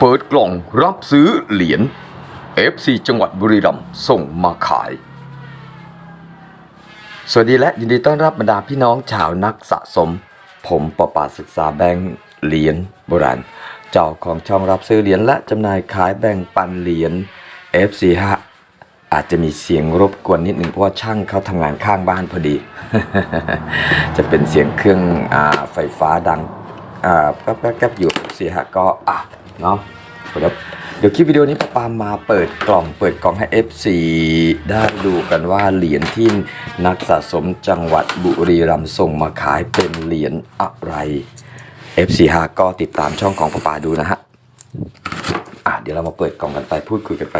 เปิดกล่องรับซื้อเหรียญ FC จังหวัดบุรีรัมย์ส่งมาขาย สวัสดีและยินดีต้อนรับบรรดาพี่น้องชาวนักสะสม ผมประปาศึกษาแบงค์เหรียญโบราณ เจ้าของช่องรับซื้อเหรียญและจำหน่ายขายแบ่งปันเหรียญ FC ฮะอาจจะมีเสียงรบกวนนิดหนึ่งเพราะว่าช่างเขาทำงานข้างบ้านพอดี จะเป็นเสียงเครื่องอไฟฟ้าดังแป๊บๆๆอยู่สิฮะก็อะ เนาะเดี๋ยวเดี๋ยวคลิปวิดีโอนี้ปาปามมาเปิดกล่องเปิดกล่องให้ FC ได้ดูกันว่าเหรียญที่นักสะสมจังหวัดบุรีรัมย์ส่งมาขายเป็นเหรียญอะไร FC ฮะก็ติดตามช่องของปาปาดูนะฮะอะเดี๋ยวเรามาเปิดกล่องกันไปพูดคุยกันไป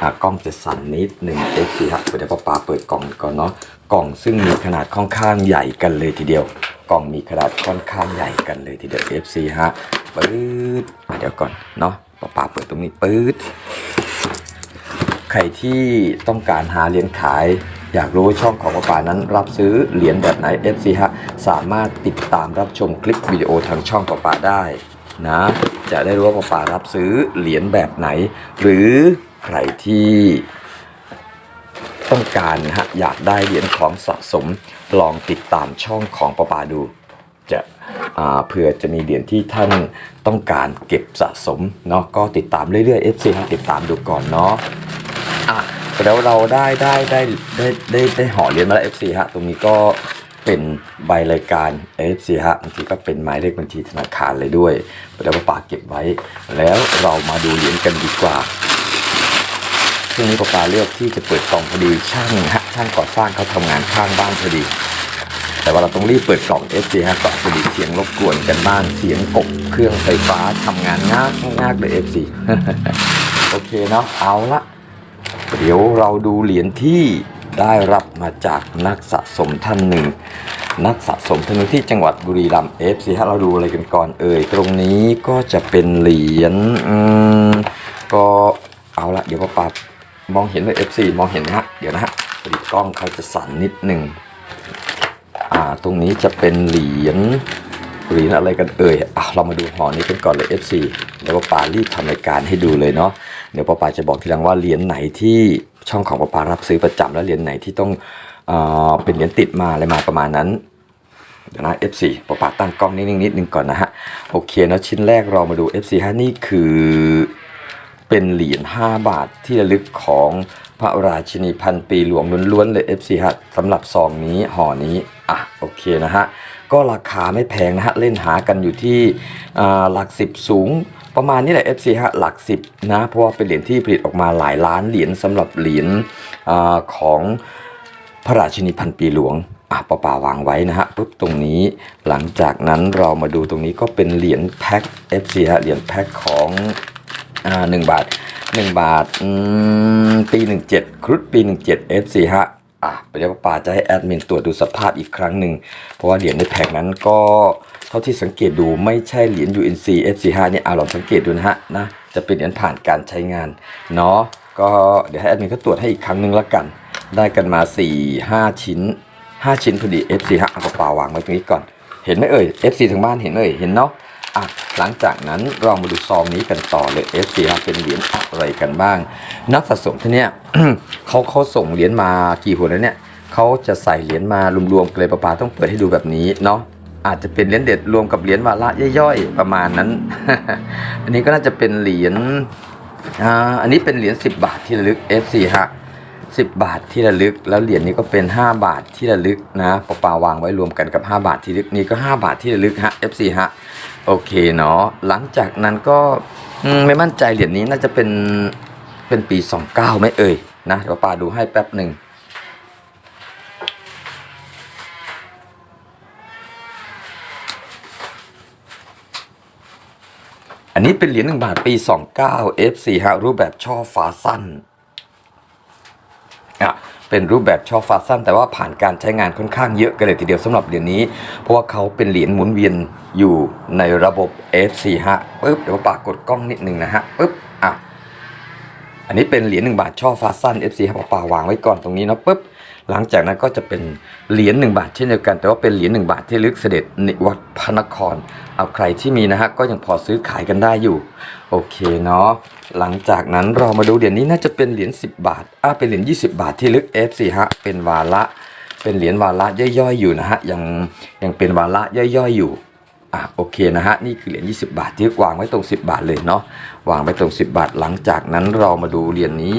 อะกล้องจะสั่นนิดหนึ่งเอฟซีฮะเดี๋ยวป้าปาเปิดกล่องก่อนเนาะ กล่องซึ่งมีขนาดค่อนข้างใหญ่กันเลยทีเดียว กล่องมีขนาดค่อนข้างใหญ่กันเลยทีเดียว FC ฮะปื๊ดเดี๋ยวก่อนเนาะป้าปาเปิดตรงนี้ปื๊ดใครที่ต้องการหาเหรียญขาย อยากรู้ว่าช่องของป้าปานั้น รับซื้อเหรียญแบบไหน FC ฮะสามารถติดตามรับชมคลิปวิดีโอทางช่องป้าปาได้นะจะได้รู้ว่าป้าป่ารับซื้อเหรียญแบบไหน หรือใครที่ ต้องการนะฮะอยากได้เหรียญของสะสมลองติดตามช่องของปป่าดู จะเผื่อจะมีเหรียญที่ท่านต้องการเก็บสะสมเนาะก็ติดตามเรื่อยๆ FC ติดตามดูก่อนเนาะอะแล้วเราได้ได้ได้ได้ได้ได้ห่อเหรียญมาแล้ว FC ฮะตรงนี้ก็เป็นใบรายการ FC ฮะบางทีก็เป็นหมายเลขบัญชีธนาคารเลยด้วยเดี๋ยวป้าป่าเก็บไว้ แล้วเรามาดูเหรียญกันดีกว่า ช่วงนี้ป้าปาเลือกที่จะเปิดกล่องพอดีช่างฮะช่างก่อสร้างเขาทำงานข้างบ้านพอดี แต่ว่าเราต้องรีบเปิดกล่อง f อฮะก็พอดีเสียงรบกวนกันบ้างเสียงกบเครื่องไฟฟ้าทำงานงากงากเลย FC โอเคเนาะเอาละเดี๋ยวเราดูเหรียญที่ได้รับมาจากนักสะสมท่านหนึ่ง นักสะสมท่านหนึ่งที่จังหวัดบุรีรัมย์ FC ฮะเราดูอะไรกันก่อนเอ่ยตรงนี้ก็จะเป็นเหรียญก็เอาละเดี๋ยวป้าปา มองเห็นเลย FC มองเห็นนะฮะ เดี๋ยวนะฮะพอดีกล้องเขาจะสั่นนิดหนึ่งอ่า ตรงนี้จะเป็นเหรียญ เหรียญอะไรกันเอ่ย อะ เรามาดูห่อนี้กันก่อนเลย FC เดี๋ยวป้าปารีบทำรายการให้ดูเลยเนาะ เดี๋ยวป้าปาจะบอกทีหลังว่าเหรียญไหนที่ช่องของป้าปารับซื้อประจำแล้วเหรียญไหนที่ต้องเอ่อเป็นเหรียญติดมาอะไรมาประมาณนั้นเดี๋ยวนะ F4 ป้าปาตั้งกล้องนิ่งๆนิดนึงก่อนนะฮะ โอเคเนาะชิ้นแรกเรามาดู F4 ฮะนี่คือ เป็นเหรียญ5บาทที่ระลึกของพระราชินีพันปีหลวงล้วนๆเลย FC ฮะสำหรับซองนี้ห่อนี้อะโอเคนะฮะก็ราคาไม่แพงนะฮะเล่นหากันอยู่ที่หลักสิบสูงประมาณนี้แหละ FC ฮะหลักสิบนะเพราะว่าเป็นเหรียญที่ผลิตออกมาหลายล้านเหรียญสำหรับเหรียญอของพระราชินีพันปีหลวงอะป้าป่าวางไว้นะฮะปุ๊บตรงนี้หลังจากนั้นเรามาดูตรงนี้ก็เป็นเหรียญแพ็ค FC ฮะเหรียญแพ็คของ อ่าหนึ่งบาทหนึ่งบาทอืมปีหนึ่งเจ็ดครุฑปีหนึ่งเจ็ด F4 ฮะอะเดี๋ยวป้าจะให้แอดมินตรวจดูสภาพอีกครั้งหนึ่ง เพราะว่าเหรียญในแพ็คนั้นก็เท่าที่สังเกตดูไม่ใช่เหรียญ UNC F45 เนี่ยอะลองสังเกตดูนะฮะนะจะเป็นเหรียญผ่านการใช้งานเนาะก็เดี๋ยวให้แอดมินเขาตรวจให้อีกครั้งหนึ่งละกัน ได้กันมา 4 5 ชิ้น 5 ชิ้นพอดี F4 ฮะเอากระเป๋าวางไว้ตรงนี้ก่อน เห็นไหมเอ่ย F4 ทางบ้านเห็นเอ่ยเห็นเนาะ อะหลังจากนั้นเรามาดูซองนี้กันต่อเลย FC ครับเป็นเหรียญอะไรกันบ้าง นักสะสมท่านเนี้ยเขาเขาส่งเหรียญมากี่หัวแล้วเนี่ยเขาจะใส่เหรียญมารวมๆกันเลยประปาต้องเปิดให้ดูแบบนี้เนาะอาจจะเป็นเหรียญเด็ดรวมกับเหรียญวาระย่อยๆ ประมาณนั้น อันนี้ก็น่าจะเป็นเหรียญอ่าอันนี้เป็นเหรียญ10 บาทที่ระลึก FC ฮะ10บาทที่ระลึก แล้วเหรียญนี้ก็เป็น 5 บาทที่ระลึกนะปะปาวางไว้รวมกันกับ 5 บาทที่ระลึกนี่ก็ 5 บาทที่ระลึกฮะ FC ฮะ โอเคเนาะหลังจากนั้นก็ไม่มั่นใจเหรียญนี้น่าจะเป็นเป็นปี 29ไหมเอ่ยนะเดี๋ยวป้าดูให้แป๊บหนึ่งอันนี้เป็นเหรียญ1บาทปี 29 F4 ฮะรูปแบบช่อฟ้าสั้นอะ เป็นรูปแบบช่อฟ้าสั้น แต่ว่าผ่านการใช้งานค่อนข้างเยอะกันเลยทีเดียวสำหรับเหรียญนี้ เพราะว่าเขาเป็นเหรียญหมุนเวียนอยู่ในระบบ F4 ฮะปึ๊บเดี๋ยวปากกดกล้องนิดนึงนะฮะปึ๊บอะอันนี้เป็นเหรียญหนึ่งบาทช่อฟ้าสั้น F4 ฮะปาวางไว้ก่อนตรงนี้เนาะปึ๊บ หลังจากนั้นก็จะเป็นเหรียญหนึ่งบาทเช่นเดียวกัน แต่ว่าเป็นเหรียญหนึ่งบาทที่ลึกเสด็จนิวัดพระนคร เอาใครที่มีนะฮะก็ยังพอซื้อขายกันได้อยู่ โอเคเนาะหลังจากนั้นเรามาดูเหรียญนี้น่าจะเป็นเหรียญ10 บาทอ่าเป็นเหรียญ20 บาทที่ลึก F4 ฮะเป็นวาระเป็นเหรียญวาระย่อยๆอยู่นะฮะยังยังเป็นวาระย่อยๆอยู่อะโอเคนะฮะนี่คือเหรียญ20 บาทที่วางไว้ตรง 10 บาทเลยเนาะวางไว้ตรง 10 บาท หลังจากนั้นเรามาดูเหรียญนี้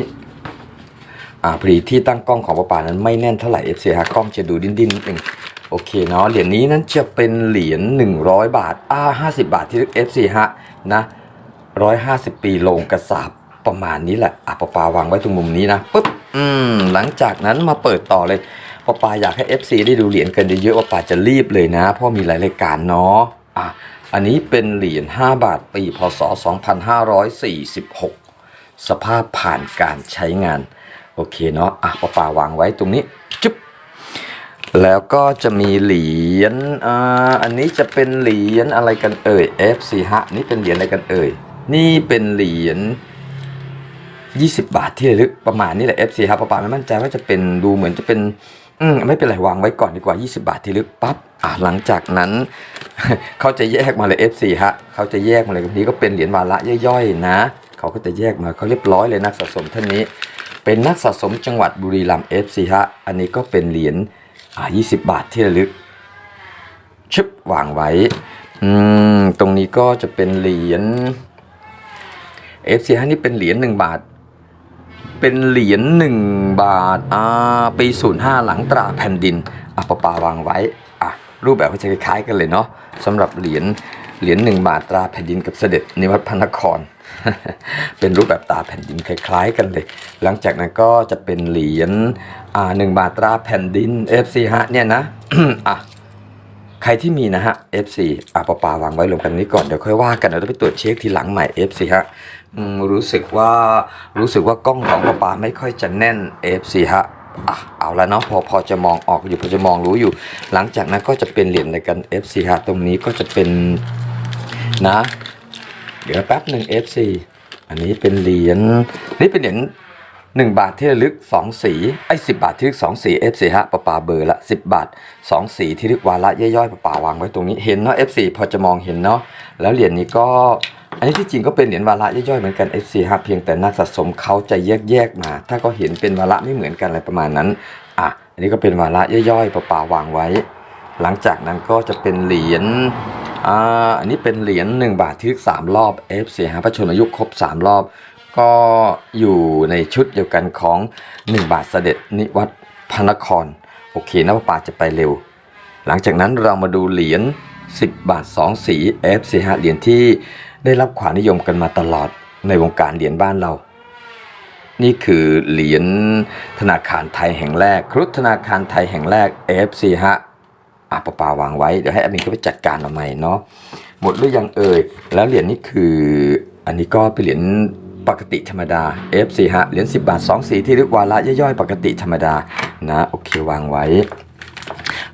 พอดีที่ตั้งกล้องของป้าป่านั้นไม่แน่นเท่าไหร่ FC ฮะกล้องจะดูดิ้นๆนิดนึงโอเคเนาะเหรียญนี้นั้นจะเป็นเหรียญ100 บาทอ่า50 บาทที่ลึก FC ฮะนะ150 ปีโลงกระสาบประมาณนี้แหละอะปาปาวางไว้ตรงมุมนี้นะปุ๊บอืมหลังจากนั้นมาเปิดต่อเลยปาปาอยากให้ FC ได้ดูเหรียญกันเยอะๆปาปาจะรีบเลยนะ เพราะมีหลายรายการเนาะอะอันนี้เป็นเหรียญ5บาทปีพศ 2546 สภาพผ่านการใช้งาน โอเคเนาะอะปาปาวางไว้ตรงนี้จุ๊บแล้วก็จะมีเหรียญอ่าอันนี้จะเป็นเหรียญอะไรกันเอ่ย F4 ฮะนี่เป็นเหรียญอะไรกันเอ่ย นี่เป็นเหรียญ20 บาทที่ระลึกประมาณนี้แหละ F4 ฮะประปาไม่มั่นใจว่าจะเป็นดูเหมือนจะเป็นอืมไม่เป็นไรวางไว้ก่อนดีกว่า 20 บาทที่ลึกปั๊บอ่าหลังจากนั้นเขาจะแยกมาเลย F4 ฮะเขาจะแยกมาเลยนี้ก็เป็นเหรียญวาระย่อยๆนะ เขาก็จะแยกมาเขาเรียบร้อยเลยนักสะสมท่านนี้ เป็นนักสะสมจังหวัดบุรีรัมย์ FC ฮะ อันนี้ก็เป็นเหรียญอ่า20บาทที่ระลึกชึบวางไว้ อืม ตรงนี้ก็จะเป็นเหรียญ FC ฮะนี่เป็นเหรียญ1บาท เป็นเหรียญ1บาท อ่า ปี05หลังตราแผ่นดินอะปะปาวางไว้ อะ รูปแบบก็จะคล้ายๆกันเลยเนาะสำหรับเหรียญเหรียญ1บาทตราแผ่นดินกับเสด็จนิวัตพระนคร เป็นรูปแบบตาแผ่นดินคล้าย ๆ กันเลย หลังจากนั้นก็จะเป็นเหรียญอ่าหนึ่งบาทตราแผ่นดิน FC ฮะเนี่ยนะอะใครที่มีนะฮะ FC อะปะปาวางไว้รวมกันนี้ก่อน เดี๋ยวค่อยว่ากันเดี๋ยวต้องไปตรวจเช็คทีหลังใหม่ FC ฮะรู้สึกว่ารู้สึกว่ากล้องของปะปาไม่ค่อยจะแน่น FC ฮะอะเอาละเนาะพอพอจะมองออกอยู่พอจะมองรู้อยู่ หลังจากนั้นก็จะเป็นเหรียญอะไรกัน FC ฮะตรงนี้ก็จะเป็นนะ เดี๋ยวแป๊บหนึ่ง FC อันนี้เป็นเหรียญนี่เป็นเหรียญหนึ่งบาทที่ระลึกสองสีไอ้สิบาทที่ระลึกสองสี F4 ฮะปะปาเบอร์ละสิบบาทสองสีที่ระลึกวาระย่อยๆปะปาวางไว้ตรงนี้เห็นเนาะ F4 พอจะมองเห็นเนาะแล้วเหรียญนี้ก็ อันนี้ที่จริงก็เป็นเหรียญวาระย่อยๆเหมือนกัน F4 ฮะเพียงแต่นักสะสมเขาจะแยกๆมา ถ้าก็เห็นเป็นวาระไม่เหมือนกันอะไรประมาณนั้นอะอันนี้ก็เป็นวาระย่อยๆปะปาวางไว้ หลังจากนั้นก็จะเป็นเหรียญ อันนี้เป็นเหรียญ1บาทที่ลึก3รอบ F4 ฮะพระชนมายุครบ 3 รอบ ก็อยู่ในชุดเดียวกันของ 1 บาทเสด็จนิวัตพนคร โอเคนะป้าจะไปเร็ว หลังจากนั้นเรามาดูเหรียญ10 บาท 2 สี F4 ฮะเหรียญที่ได้รับความนิยมกันมาตลอดในวงการเหรียญบ้านเรา นี่คือเหรียญธนาคารไทยแห่งแรก ครุฑธนาคารไทยแห่งแรก AFC ฮะ อะปะปาวางไว้ เดี๋ยวให้แอดมินเขาไปจัดการเอาใหม่เนาะหมดหรือยังเอ่ย แล้วเหรียญนี่คือ อันนี้ก็เป็นเหรียญปกติธรรมดา F4 ฮะเหรียญ10 บาท 2 สีที่เรียกวาระย่อยๆ ปกติธรรมดานะโอเควางไว้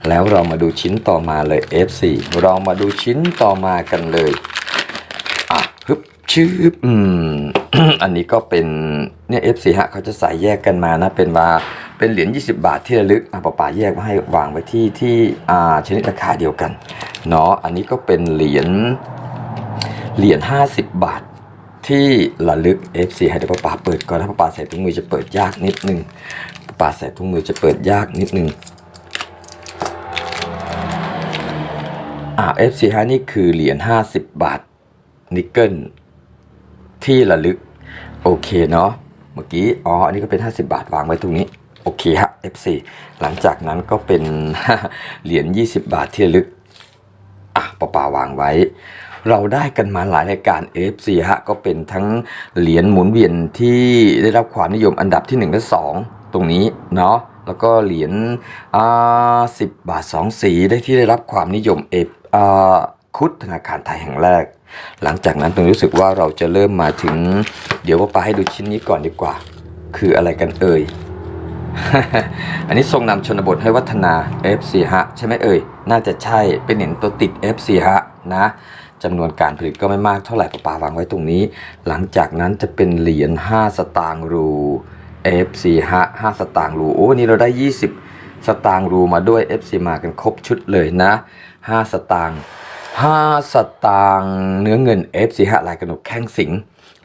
แล้วเรามาดูชิ้นต่อมาเลย F4 เรามาดูชิ้นต่อมากันเลยอะฮึบชื่ออืมอันนี้ก็เป็นเนี่ย F4 ฮะเขาจะใส่แยกกันมานะเป็นว่า เป็นเหรียญ20 บาทที่ระลึกอะป้าป๋าแยกมาให้วางไว้ที่ที่อ่าชนิดราคาเดียวกันเนาะอันนี้ก็เป็นเหรียญเหรียญ50 บาทที่ระลึก F4 ให้เดี๋ยวป้าปาเปิดก่อนถ้าป้าปาใส่ถุงมือจะเปิดยากนิดนึงป้าปาใส่ถุงมือจะเปิดยากนิดนึงอ่า F4 ฮะนี่คือเหรียญ50 บาทนิกเกิลที่ระลึก โอเคเนาะเมื่อกี้ อ๋อ อันนี้ก็เป็น 50 บาทวางไว้ตรงนี้ โอเคฮะ F4 หลังจากนั้นก็เป็นเหรียญ 20 บาทที่ลึก อะปะปาวางไว้ เราได้กันมาหลายรายการ FC ฮะ ก็เป็นทั้งเหรียญหมุนเวียนที่ได้รับความนิยมอันดับที่ 1 และ 2 ตรงนี้เนาะแล้วก็เหรียญอ่า10บาท 2 สีได้ที่ได้รับความนิยมเอฟอ่าคุดธนาคารไทยแห่งแรก หลังจากนั้นตรงรู้สึกว่าเราจะเริ่มมาถึง เดี๋ยวว่าไปให้ดูชิ้นนี้ก่อนดีกว่า คืออะไรกันเอ่ย อันนี้ทรงนำชนบทให้วัฒนา F4 ฮะใช่ไหมเอ่ย น่าจะใช่เป็นเหรียญตัวติด F4 ฮะนะจำนวนการผลิตก็ไม่มากเท่าไหร่ปะปาวางไว้ตรงนี้ หลังจากนั้นจะเป็นเหรียญ5 สตางค์รู F4 ฮะ5สตางค์รูโอ้วันนี้เราได้ 20 สตางค์รูมาด้วย FC มากันครบชุดเลยนะ 5 สตางค์5 สตางค์เนื้อเงิน FC ฮะลายกระหนกแข้งสิง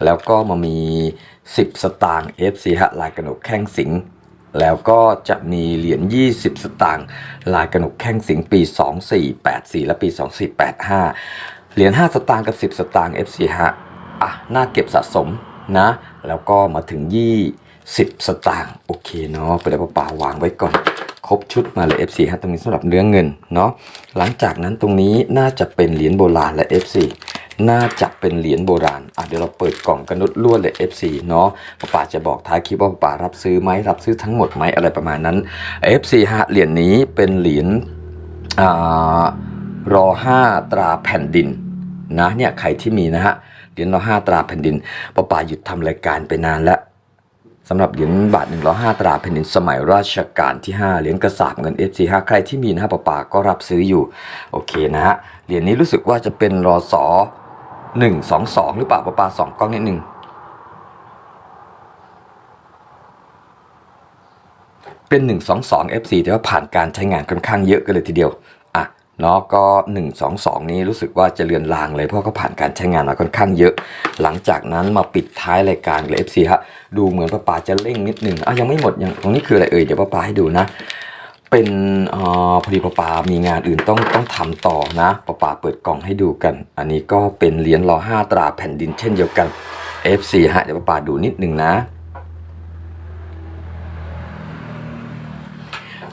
แล้วก็มามี 10 สตางค์ FC ฮะลายกระหนกแข้งสิง แล้วก็จะมีเหรียญ 20 สตางค์ลายกระหนกแข้งสิงปี 2484 และปี 2485 เหรียญ 5 สตางค์กับ 10 สตางค์ FC ฮะอะน่าเก็บสะสมนะ แล้วก็มาถึง 20 สตางค์โอเคเนาะไปเลยเปล่าวางไว้ก่อน ครบชุดมาเลย FC ฮะตรงนี้สำหรับเนื้อเงินเนาะหลังจากนั้นตรงนี้น่าจะเป็นเหรียญโบราณและ FC น่าจะเป็นเหรียญโบราณ อะเดี๋ยวเราเปิดกล่องกันนุดลวดเลย FC เนาะป้าป่าจะบอกท้ายคลิปว่าป้าป่ารับซื้อไหมรับซื้อทั้งหมดไหมอะไรประมาณนั้น FC ฮะเหรียญนี้เป็นเหรียญอ่ารอห้าตราแผ่นดินนะเนี่ยใครที่มีนะฮะเหรียญรอห้าตราแผ่นดินป้าป่าหยุดทำรายการไปนานแล้วสำหรับเหรียญบาท1 0 5ตราแผ่นดินสมัยราชการที่ 5 เหรียญกระสาบเงิน FC5 ใครที่มีนะฮะปะปาก็รับซื้ออยู่ โอเคนะฮะ เหรียญนี้รู้สึกว่าจะเป็นรอสอ 122หรือเปล่าปะปาสองกล้องนิดหนึ่งเป็น122 FC แต่ว่าผ่านการใช้งานค่อนข้างเยอะกันเลยทีเดียวอะเนาะก็ 122 นี้รู้สึกว่าจะเลือนลางเลย เพราะก็ผ่านการใช้งานมาค่อนข้างเยอะ หลังจากนั้นมาปิดท้ายรายการเลย FC ฮะ ดูเหมือนป้าป๋าจะเร่งนิดหนึ่งอะยังไม่หมดยังตรงนี้คืออะไรเอ่ยเดี๋ยวป้าป๋าให้ดูนะ เป็นออพอดีป้าป๋ามีงานอื่นต้องต้องทำต่อนะป้าป๋าเปิดกล่องให้ดูกัน อันนี้ก็เป็นเหรียญรอห้าตราแผ่นดินเช่นเดียวกัน FC ฮะเดี๋ยวป้าป๋าดูนิดหนึ่งนะ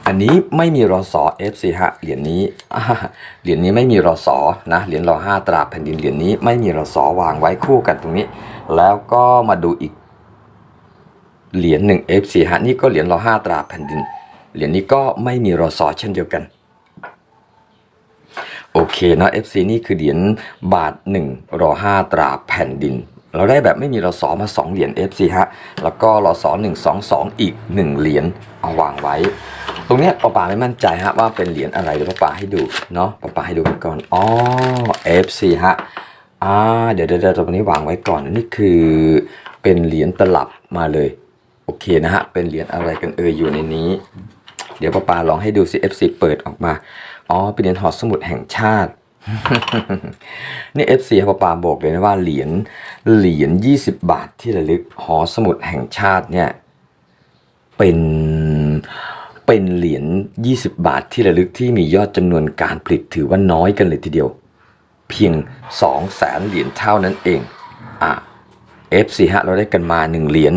อันนี้ไม่มีรอสอ FC ฮะเหรียญนี้เหรียญนี้ไม่มีรอสอนะเหรียญรอห้าตราแผ่นดินเหรียญนี้ไม่มีรอสอวางไว้คู่กันตรงนี้ แล้วก็มาดูอีกเหรียญหนึ่ง F4 ฮะนี่ก็เหรียญรอห้าตราแผ่นดิน เหรียญนี้ก็ไม่มีรอสอเช่นเดียวกันโอเคเนาะ FC นี่คือเหรียญบาท1รอ5ตราแผ่นดิน เราได้แบบไม่มีรอสอมา 2 เหรียญ FC ฮะ แล้วก็รอสอ1 2 2 อีก 1 เหรียญเอาวางไว้ ตรงเนี้ยป้าป๋าไม่มั่นใจฮะว่าเป็นเหรียญอะไรเดี๋ยวป้าป๋าให้ดูเนาะป้าป๋าให้ดูกันก่อนอ๋อ FC ฮะอ่าเดี๋ยวเดี๋ยวเดี๋ยวตรงนี้วางไว้ก่อนนี่คือเป็นเหรียญตลับมาเลยโอเคนะฮะเป็นเหรียญอะไรกันเอ่ยอยู่ในนี้ เดี๋ยวป้าปาลองให้ดูสิ FC เปิดออกมา อ๋อเป็นเหรียญหอสมุดแห่งชาติ นี่ FC ป้าปาบอกเลยนะว่าเหรียญเหรียญ20 บาทที่ระลึกหอสมุดแห่งชาติเนี่ยเป็นเป็นเหรียญ20 บาทที่ระลึกที่มียอดจำนวนการผลิตถือว่าน้อยกันเลยทีเดียว เพียง 2 0 0แสนเหรียญเท่านั้นเองอะ FC ฮะเราได้กันมา 1 เหรียญ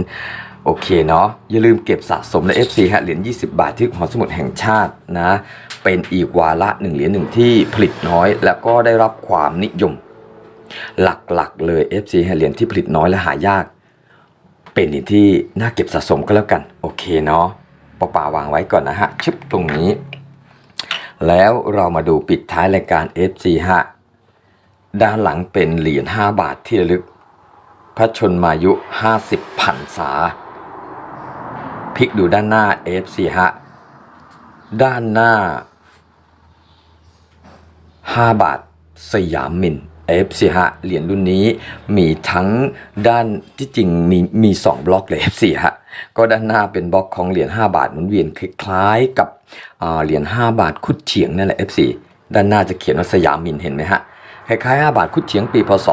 โอเคเนาะอย่าลืมเก็บสะสมใน FC ฮะเหรียญ20 บาทที่หอสมุดแห่งชาตินะเป็นอีกวาระหนึ่งเหรียญหนึ่งที่ผลิตน้อย แล้วก็ได้รับความนิยม หลักๆ เลย FC ฮะเหรียญที่ผลิตน้อยและหายาก เป็นเหรียญที่น่าเก็บสะสมก็แล้วกัน โอเคเนาะปะป่าวางไว้ก่อนนะฮะชึบตรงนี้ แล้วเรามาดูปิดท้ายรายการ FC ฮะด้านหลังเป็นเหรียญ5บาทที่ระลึก พระชนมายุ 50พรรษา พลิกดูด้านหน้า F4 ฮะ ด้านหน้า 5 บาทสยามมิน F4 ฮะเหรียญรุ่นนี้มีทั้งด้านที่จริงมีมี2บล็อกเลย F4 ฮะก็ด้านหน้าเป็นบล็อกของเหรียญ5บาทหมุนเวียนคล้ายกับเหรียญ5บาทคุดเฉียงนั่นแหละ F4 ด้านหน้าจะเขียนว่าสยามมินเห็นไหมฮะคล้ายๆ5บาทคุดเฉียงปีพศ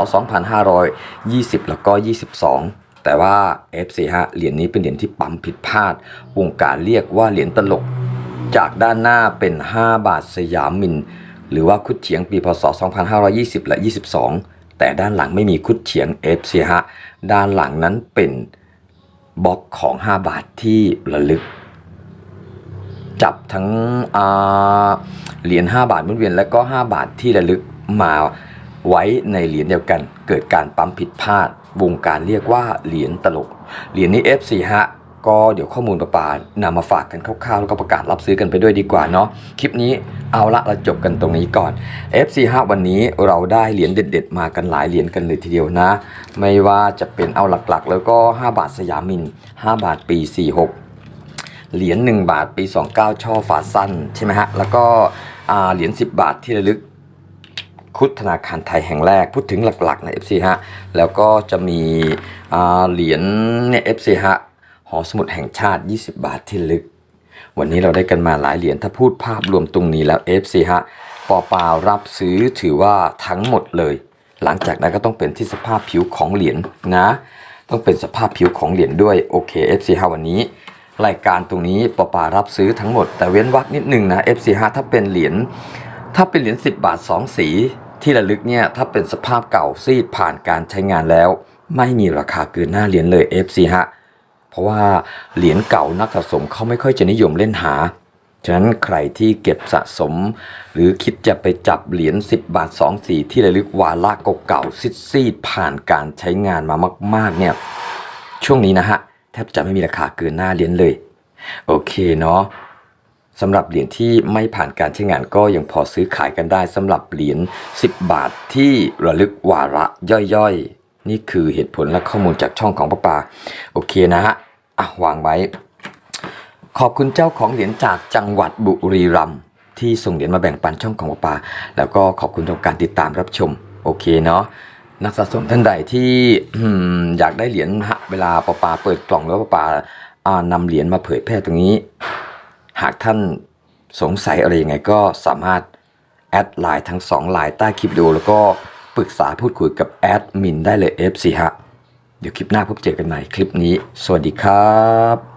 2520 แล้วก็ 22 แต่ว่า F4 ฮะเหรียญนี้เป็นเหรียญที่ปั๊มผิดพลาด วงการเรียกว่าเหรียญตลก จากด้านหน้าเป็น 5 บาทสยามมิน หรือว่าคุดเฉียงปีพศ 2520 และ 22 แต่ด้านหลังไม่มีคุดเฉียง F4 ฮะด้านหลังนั้นเป็นบล็อกของ 5 บาทที่ระลึก จับทั้งเหรียญ5บาทมุนเวียนและก็ 5 บาทที่ระลึกมาไว้ในเหรียญเดียวกัน เกิดการปั๊มผิดพลาด วงการเรียกว่าเหรียญตลก เหรียญนี้ F4 ฮะก็เดี๋ยวข้อมูลประปานำมาฝากกันคร่าวๆ แล้วก็ประกาศรับซื้อกันไปด้วยดีกว่าเนาะคลิปนี้เอาละเราจบกันตรงนี้ก่อน F4 ฮะวันนี้เราได้เหรียญเด็ด ๆ มากันหลายเหรียญกันเลยทีเดียวนะ ไม่ว่าจะเป็นเอาหลักๆ แล้วก็ 5 บาทสยามิน 5 บาทปี 46 เหรียญ1บาทปี 29 ช่อฝาสั้นใช่ไหมฮะแล้วก็เหรียญ10 บาทที่ระลึก คุดธนาคารไทยแห่งแรกพูดถึงหลักๆใน FC ฮะแล้วก็จะมีเหรียญเนี่ย FC ฮะหอสมุดแห่งชาติ 20 บาทที่ลึก วันนี้เราได้กันมาหลายเหรียญถ้าพูดภาพรวมตรงนี้แล้ว FC ฮะปอปารับซื้อถือว่าทั้งหมดเลย หลังจากนั้นก็ต้องเป็นที่สภาพผิวของเหรียญนะ ต้องเป็นสภาพผิวของเหรียญด้วยโอเค FC ฮะวันนี้รายการตรงนี้ปอปารับซื้อทั้งหมด แต่เว้นวรรคนิดหนึ่งนะ FC ฮะถ้าเป็นเหรียญ ถ้าเป็นเหรียญ10 บาท 2 สีที่ระลึกเนี่ยถ้าเป็นสภาพเก่าซีดผ่านการใช้งานแล้ว ไม่มีราคาเกินหน้าเหรียญเลย FC ฮะเพราะว่าเหรียญเก่านักสะสมเขาไม่ค่อยจะนิยมเล่นหาฉะนั้นใครที่เก็บสะสม หรือคิดจะไปจับเหรียญ10 บาท 2 สีที่ระลึกวาระเก่าๆซีดผ่านการใช้งานมามาก ๆ เนี่ย ช่วงนี้นะฮะ แทบจะไม่มีราคาเกินหน้าเหรียญเลย โอเคเนาะ สำหรับเหรียญที่ไม่ผ่านการใช้งานก็ยังพอซื้อขายกันได้สำหรับเหรียญ 10 บาทที่ระลึกวาระย่อยๆ นี่คือเหตุผลและข้อมูลจากช่องของป้าปาโอเคนะฮะอะวางไว้ ขอบคุณเจ้าของเหรียญจากจังหวัดบุรีรัมย์ที่ส่งเหรียญมาแบ่งปันช่องของป้าปาแล้วก็ขอบคุณทุกการติดตามรับชมโอเคเนาะนักสะสมท่านใดที่อยากได้เหรียญเวลาป้าปาเปิดกล่องแล้วป้าป่านำเหรียญมาเผยแพร่ตรงนี้ หากท่านสงสัยอะไรยังไงก็สามารถแอดไลน์ทั้งสองไลน์ใต้คลิปดูแล้วก็ปรึกษาพูดคุยกับแอดมินได้เลย FC ฮะ เดี๋ยวคลิปหน้าพบเจอกันใหม่คลิปนี้ สวัสดีครับ